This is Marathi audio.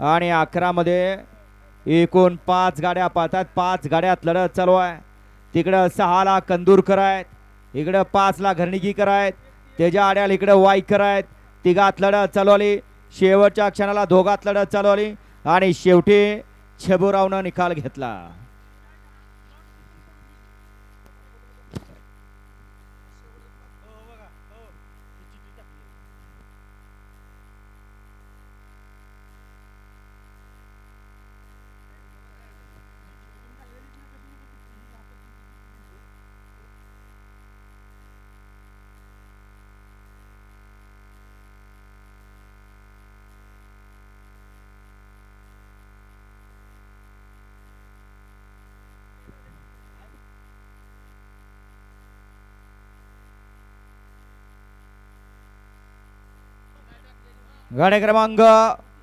आणि अकरामध्ये एकूण पाच गाड्या पाहतात. पाच गाड्यात लढत चालू आहे. तिकडं सहाला कंदूरकर आहेत. इकडं पाचला घरणीकीकर आहेत. त्याच्या आड्याला इकडं वाईकर आहेत. तिघात लढत चालवली शेवटच्या क्षणाला दोघात लढत चालवली आणि शेवटी छबुरावनं निकाल घेतला. गाडी क्रमांक